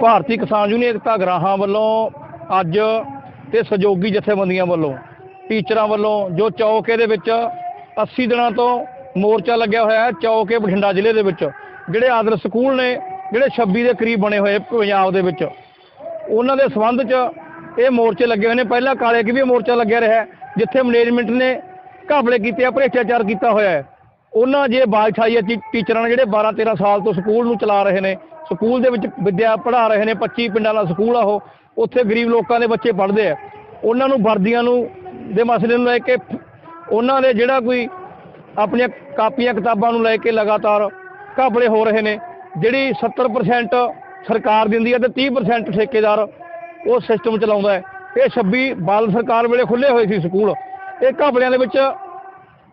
ਭਾਰਤੀ ਕਿਸਾਨ ਯੂਨੀਅਨ ਏਕਤਾ ਗਰਾਹਾਂ ਵੱਲੋਂ ਅੱਜ ਤੇ ਸਹਿਯੋਗੀ ਜਥੇਬੰਦੀਆਂ ਵੱਲੋਂ, ਟੀਚਰਾਂ ਵੱਲੋਂ, ਜੋ ਚੌਕੇ ਦੇ ਵਿੱਚ 80 ਦਿਨਾਂ ਤੋਂ ਮੋਰਚਾ ਲੱਗਿਆ ਹੋਇਆ ਹੈ, ਚੌਕੇ ਬਠਿੰਡਾ ਜ਼ਿਲ੍ਹੇ ਦੇ ਵਿੱਚ, ਜਿਹੜੇ ਆਦਰ ਸਕੂਲ ਨੇ, ਜਿਹੜੇ 26 ਦੇ ਕਰੀਬ ਬਣੇ ਹੋਏ ਪੰਜਾਬ ਦੇ ਵਿੱਚ, ਉਹਨਾਂ ਦੇ ਸੰਬੰਧ 'ਚ ਇਹ ਮੋਰਚੇ ਲੱਗੇ ਹੋਏ ਨੇ। ਪਹਿਲਾਂ ਕਾਲੇ ਕੀ ਵੀ ਮੋਰਚਾ ਲੱਗਿਆ ਰਿਹਾ ਜਿੱਥੇ ਮੈਨੇਜਮੈਂਟ ਨੇ ਘਾਬਲੇ ਕੀਤੇ ਆ ਭ੍ਰਿਸ਼ਟਾਚਾਰ ਕੀਤਾ ਹੋਇਆ ਹੈ। ਉਹਨਾਂ ਜੇ ਬਾਜ ਠਾਈ ਟੀ- ਟੀਚਰਾਂ ਨੇ ਜਿਹੜੇ 12 13 ਸਾਲ ਤੋਂ ਸਕੂਲ ਨੂੰ ਚਲਾ ਰਹੇ ਨੇ ਸਕੂਲ ਦੇ ਵਿੱਚ ਵਿੱਦਿਆ ਪੜ੍ਹਾ ਰਹੇ ਨੇ 25 ਪਿੰਡਾਂ ਦਾ ਸਕੂਲ ਆ ਉਹ, ਉੱਥੇ ਗਰੀਬ ਲੋਕਾਂ ਦੇ ਬੱਚੇ ਪੜ੍ਹਦੇ ਆ। ਉਹਨਾਂ ਨੂੰ ਵਰਦੀਆਂ ਨੂੰ ਦੇ ਮਸਲੇ ਨੂੰ ਲੈ ਕੇ ਉਹਨਾਂ ਦੇ ਜਿਹੜਾ ਕੋਈ ਆਪਣੀਆਂ ਕਾਪੀਆਂ ਕਿਤਾਬਾਂ ਨੂੰ ਲੈ ਕੇ ਲਗਾਤਾਰ ਘਾਬਲੇ ਹੋ ਰਹੇ ਨੇ, ਜਿਹੜੀ 70% ਸਰਕਾਰ ਦਿੰਦੀ ਹੈ ਤੇ 30% ਠੇਕੇਦਾਰ ਉਹ ਸਿਸਟਮ ਚਲਾਉਂਦਾ ਹੈ। ਇਹ 26 ਬਾਲ ਸਰਕਾਰ ਵੇਲੇ ਖੁੱਲੇ ਹੋਏ ਸੀ ਸਕੂਲ। ਇਹ ਘਾਬਲਿਆਂ ਦੇ ਵਿੱਚ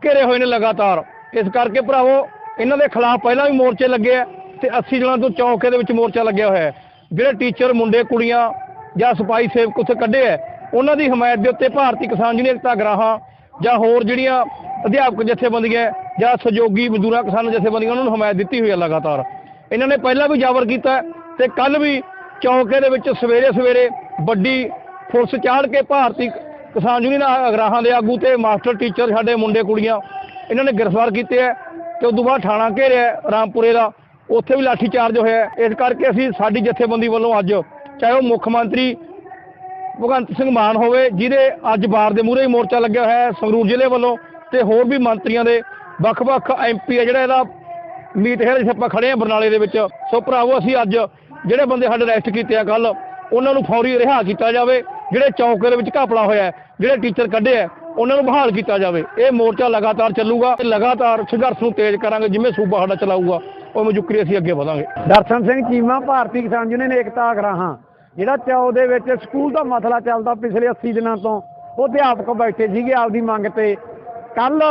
ਘਿਰੇ ਹੋਏ ਨੇ ਲਗਾਤਾਰ। ਇਸ ਕਰਕੇ ਭਰਾਵੋ, ਇਹਨਾਂ ਦੇ ਖਿਲਾਫ ਪਹਿਲਾਂ ਵੀ ਮੋਰਚੇ ਲੱਗੇ ਆ। ਤੇ 80 ਜਣਾਂ ਤੋਂ ਚੌਂਕੇ ਦੇ ਵਿੱਚ ਮੋਰਚਾ ਲੱਗਿਆ ਹੋਇਆ ਹੈ। ਜਿਹੜੇ ਟੀਚਰ ਮੁੰਡੇ, ਕੁੜੀਆਂ ਜਾਂ ਸਿਪਾਹੀ ਸੇਵਕ ਉੱਥੇ ਕੱਢੇ ਹੈ, ਉਹਨਾਂ ਦੀ ਹਮਾਇਤ ਦੇ ਉੱਤੇ ਭਾਰਤੀ ਕਿਸਾਨ ਯੂਨੀਅਨ ਏਕਤਾ ਗਰਾਹਾਂ ਜਾਂ ਹੋਰ ਜਿਹੜੀਆਂ ਅਧਿਆਪਕ ਜਥੇਬੰਦੀਆਂ ਜਾਂ ਸਹਿਯੋਗੀ ਮਜ਼ਦੂਰਾਂ, ਕਿਸਾਨ ਜਥੇਬੰਦੀਆਂ, ਉਹਨਾਂ ਨੂੰ ਹਮਾਇਤ ਦਿੱਤੀ ਹੋਈ ਹੈ ਲਗਾਤਾਰ। ਇਹਨਾਂ ਨੇ ਪਹਿਲਾਂ ਵੀ ਜਾਬਰ ਕੀਤਾ ਹੈ ਤੇ ਕੱਲ ਵੀ ਚੌਂਕੇ ਦੇ ਵਿੱਚ ਸਵੇਰੇ ਸਵੇਰੇ ਵੱਡੀ ਫੁਰਸ ਚਾੜ ਕੇ ਭਾਰਤੀ ਕਿਸਾਨ ਯੂਨੀਅਨ ਅਗਰਾਹਾਂ ਦੇ ਆਗੂ ਤੇ ਮਾਸਟਰ ਟੀਚਰ, ਸਾਡੇ ਮੁੰਡੇ, ਕੁੜੀਆਂ, ਇਹਨਾਂ ਨੇ ਗ੍ਰਿਫਤਾਰ ਕੀਤੇ ਹੈ ਤੇ ਉਸ ਤੋਂ ਬਾਅਦ ਥਾਣਾ ਘੇਰਿਆ ਰਾਮਪੁਰੇ ਦਾ। ਉੱਥੇ ਵੀ ਲਾਠੀਚਾਰਜ ਹੋਇਆ ਇਸ ਕਰਕੇ ਅਸੀਂ ਸਾਡੀ ਜਥੇਬੰਦੀ ਵੱਲੋਂ ਅੱਜ ਚਾਹੇ ਉਹ ਮੁੱਖ ਮੰਤਰੀ ਭਗਵੰਤ ਸਿੰਘ ਮਾਨ ਹੋਵੇ, ਜਿਹਦੇ ਅੱਜ ਬਾਰ ਦੇ ਮੂਹਰੇ ਹੀ ਮੋਰਚਾ ਲੱਗਿਆ ਹੋਇਆ ਹੈ, ਸੰਗਰੂਰ ਜ਼ਿਲ੍ਹੇ ਵੱਲੋਂ ਤੇ ਹੋਰ ਵੀ ਮੰਤਰੀਆਂ ਦੇ ਵੱਖ-ਵੱਖ ਐਮਪੀ ਹੈ, ਜਿਹੜਾ ਇਹਦਾ ਮੀਤ ਹੈ ਜਿੱਥੇ ਆਪਾਂ ਖੜੇ ਆ ਬਰਨਾਲੇ ਦੇ ਵਿੱਚ। ਸੋ ਭਰਾਵੋ, ਅਸੀਂ ਅੱਜ ਜਿਹੜੇ ਬੰਦੇ ਸਾਡੇ ਅਰੈਸਟ ਕੀਤੇ ਆ ਕੱਲ ਉਹਨਾਂ ਨੂੰ ਫੌਰੀ ਰਿਹਾ ਕੀਤਾ ਜਾਵੇ, ਜਿਹੜੇ ਚੌਕੇ ਦੇ ਵਿੱਚ ਘਪਲਾ ਹੋਇਆ ਜਿਹੜੇ ਟੀਚਰ ਕੱਢੇ ਆ, ਉਹਨਾਂ ਨੂੰ ਬਹਾਲ ਕੀਤਾ ਜਾਵੇ। ਇਹ ਮੋਰਚਾ ਲਗਾਤਾਰ ਚੱਲੂਗਾ ਤੇ ਲਗਾਤਾਰ ਸੰਘਰਸ਼ ਨੂੰ ਤੇਜ਼ ਕਰਾਂਗੇ, ਜਿਵੇਂ ਸੂਬਾ ਸਾਡਾ ਚਲਾਊਗਾ। ਉਹ ਮਜੁਕਰੀ ਅਸੀਂ ਅੱਗੇ ਵਧਾਂਗੇ। ਦਰਸ਼ਨ ਸਿੰਘ ਚੀਮਾ ਭਾਰਤੀ ਕਿਸਾਨ ਯੂਨੀਅਨ ਏਕਤਾ ਅਗਰਾਹਾਂ ਜਿਹੜਾ ਚੌ ਦੇ ਵਿੱਚ ਸਕੂਲ ਦਾ ਮਸਲਾ ਚੱਲਦਾ ਪਿਛਲੇ 80 ਦਿਨਾਂ ਤੋਂ ਉਹ ਅਧਿਆਪਕ ਬੈਠੇ ਸੀਗੇ ਆਪਦੀ ਮੰਗ ਤੇ। ਕੱਲ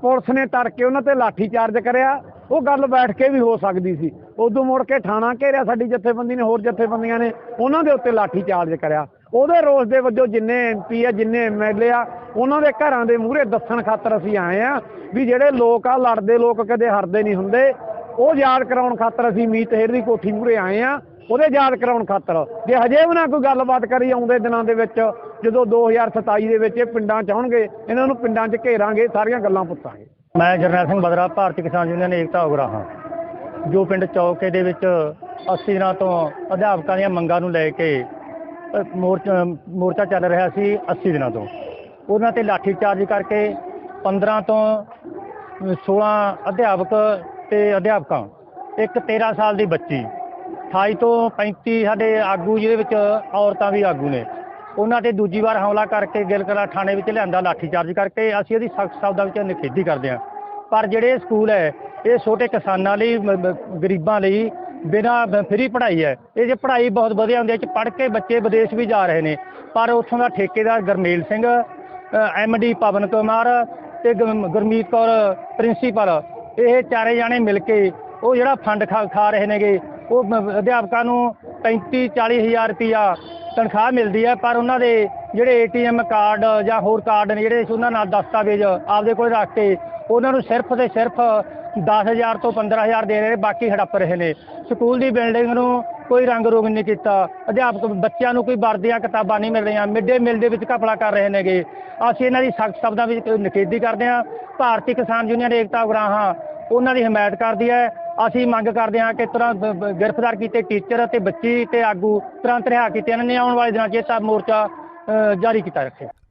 ਪੁਲਿਸ ਨੇ ਤੜ ਕੇ ਉਹਨਾਂ ਤੇ ਲਾਠੀ ਚਾਰਜ ਕਰਿਆ, ਉਹ ਗੱਲ ਬੈਠ ਕੇ ਵੀ ਹੋ ਸਕਦੀ ਸੀ। ਉਦੋਂ ਮੁੜ ਕੇ ਥਾਣਾ ਘੇਰਿਆ ਸਾਡੀ ਜਥੇਬੰਦੀ ਨੇ, ਹੋਰ ਜਥੇਬੰਦੀਆਂ ਨੇ, ਉਹਨਾਂ ਦੇ ਉੱਤੇ ਲਾਠੀ ਚਾਰਜ ਕਰਿਆ। ਉਹਦੇ ਰੋਸ ਦੇ ਵਜੋਂ ਜਿੰਨੇ ਐਮਪੀ ਆ, ਜਿੰਨੇ ਐਮਐਲਏ ਆ, ਉਹਨਾਂ ਦੇ ਘਰਾਂ ਦੇ ਮੂਹਰੇ ਦੱਸਣ ਖਾਤਰ ਅਸੀਂ ਆਏ ਆ ਵੀ ਜਿਹੜੇ ਲੋਕ ਆ, ਲੜਦੇ ਲੋਕ ਕਦੇ ਹਰਦੇ ਨਹੀਂ ਹੁੰਦੇ। ਉਹ ਯਾਦ ਕਰਾਉਣ ਖਾਤਰ ਅਸੀਂ ਮੀਤ ਹੇਰ ਦੀ ਕੋਠੀ ਮੂਹਰੇ ਆਏ ਆ ਉਹਦੇ ਯਾਦ ਕਰਾਉਣ ਖਾਤਰ। ਜੇ ਹਜੇ ਵੀ ਨਾ ਕੋਈ ਗੱਲਬਾਤ ਕਰੀ ਆਉਂਦੇ ਦਿਨਾਂ ਦੇ ਵਿੱਚ ਜਦੋਂ 2027 ਦੇ ਵਿੱਚ ਇਹ ਪਿੰਡਾਂ ਚ ਆਉਣਗੇ ਇਹਨਾਂ ਨੂੰ ਪਿੰਡਾਂ 'ਚ ਘੇਰਾਂਗੇ ਸਾਰੀਆਂ ਗੱਲਾਂ ਪੁੱਛਾਂਗੇ ਮੈਂ ਜਰਨੈਲ ਸਿੰਘ ਬਦਰਾ ਭਾਰਤੀ ਕਿਸਾਨ ਯੂਨੀਅਨ ਏਕਤਾ ਉਗਰਾਹਾਂ। ਜੋ ਪਿੰਡ ਚੌਕੇ ਦੇ ਵਿੱਚ 80 ਦਿਨਾਂ ਤੋਂ ਅਧਿਆਪਕਾਂ ਦੀਆਂ ਮੰਗਾਂ ਨੂੰ ਲੈ ਕੇ ਅ, ਮੋਰਚਾ ਮੋਰਚਾ ਚੱਲ ਰਿਹਾ ਸੀ 80 ਦਿਨਾਂ ਤੋਂ। ਉਹਨਾਂ ਤੇ ਲਾਠੀ ਚਾਰਜ ਕਰਕੇ 15 ਤੋਂ 16 ਅਧਿਆਪਕ ਤੇ ਅਧਿਆਪਕਾਂ, ਇੱਕ 13 ਸਾਲ ਦੀ ਬੱਚੀ 28 ਤੋਂ 35 ਸਾਡੇ ਆਗੂ ਜਿਹਦੇ ਵਿੱਚ ਔਰਤਾਂ ਵੀ ਆਗੂ ਨੇ। ਉਹਨਾਂ ਤੇ ਦੂਜੀ ਵਾਰ ਹਮਲਾ ਕਰਕੇ ਗਿਲਕਲਾ ਥਾਣੇ ਵਿੱਚ ਲਿਆਂਦਾ ਲਾਠੀਚਾਰਜ ਕਰਕੇ ਅਸੀਂ ਇਹਦੀ ਸਖਤ ਸ਼ਬਦਾਂ ਵਿੱਚ ਨਿਖੇਧੀ ਕਰਦੇ ਹਾਂ। ਪਰ ਜਿਹੜੇ ਇਹ ਸਕੂਲ ਹੈ, ਇਹ ਛੋਟੇ ਕਿਸਾਨਾਂ ਲਈ ਗਰੀਬਾਂ ਲਈ ਬਿਨਾਂ ਫਰੀ ਪੜ੍ਹਾਈ ਹੈ। ਇਹ ਜੇ ਪੜ੍ਹਾਈ ਬਹੁਤ ਵਧੀਆ ਹੁੰਦੀ ਹੈ ਚ ਪੜ੍ਹ ਕੇ ਬੱਚੇ ਵਿਦੇਸ਼ ਵੀ ਜਾ ਰਹੇ ਨੇ। ਪਰ ਉੱਥੋਂ ਦਾ ਠੇਕੇਦਾਰ ਗਰਮੇਲ ਸਿੰਘ ਐਮਡੀ ਪਵਨ ਕੁਮਾਰ ਤੇ ਗੁਰਮੀਤ ਕੌਰ, ਪ੍ਰਿੰਸੀਪਲ ਇਹ ਚਾਰੇ ਜਾਣੇ ਮਿਲ ਕੇ ਉਹ ਜਿਹੜਾ ਫੰਡ ਖਾ ਖਾ ਰਹੇ ਨੇਗੇ, ਉਹ ਅਧਿਆਪਕਾਂ ਨੂੰ 35 40 ਹਜ਼ਾਰ ਰੁਪਈਆ ਤਨਖਾਹ ਮਿਲਦੀ ਹੈ, ਪਰ ਉਹਨਾਂ ਦੇ ਜਿਹੜੇ ਏਟੀਐਮ ਕਾਰਡ ਜਾਂ ਹੋਰ ਕਾਰਡ ਨੇ ਜਿਹੜੇ ਉਹਨਾਂ ਨਾਲ ਦਸਤਾਵੇਜ਼ ਆਪਦੇ ਕੋਲ ਰੱਖ ਕੇ ਉਹਨਾਂ ਨੂੰ ਸਿਰਫ ਤੇ ਸਿਰਫ 10000 ਤੋਂ 15000 ਦੇ ਰਹੇ ਬਾਕੀ ਹੜੱਪ ਰਹੇ ਨੇ। ਸਕੂਲ ਦੀ ਬਿਲਡਿੰਗ ਨੂੰ ਕੋਈ ਰੰਗ ਰੋਗ ਨਹੀਂ ਕੀਤਾ। ਅਧਿਆਪਕ ਬੱਚਿਆਂ ਨੂੰ ਕੋਈ ਵਰਦੀਆਂ ਕਿਤਾਬਾਂ ਨਹੀਂ ਮਿਲ ਰਹੀਆਂ। ਮਿਡ ਡੇ ਮੀਲ ਦੇ ਵਿੱਚ ਘਪਲਾ ਕਰ ਰਹੇ ਨੇਗੇ। ਅਸੀਂ ਇਹਨਾਂ ਦੀ ਸਖਤ ਸ਼ਬਦਾਂ ਵਿੱਚ ਨਿਖੇਧੀ ਕਰਦੇ ਹਾਂ। ਭਾਰਤੀ ਕਿਸਾਨ ਯੂਨੀਅਨ ਏਕਤਾ ਉਗਰਾਹਾਂ ਉਹਨਾਂ ਦੀ ਹਮਾਇਤ ਕਰਦੀ ਹੈ। ਅਸੀਂ ਮੰਗ ਕਰਦੇ ਹਾਂ ਕਿ ਤੁਰੰਤ ਗ੍ਰਿਫਤਾਰ ਕੀਤੇ ਟੀਚਰ ਅਤੇ ਬੱਚੀ ਤੇ ਆਗੂ ਤੁਰੰਤ ਰਿਹਾ ਕੀਤੇ। ਇਹਨਾਂ ਨੇ ਆਉਣ ਵਾਲੇ ਦਿਨਾਂ 'ਚ ਇਹ ਤਾਂ ਮੋਰਚਾ ਜਾਰੀ ਕੀਤਾ ਰੱਖੇ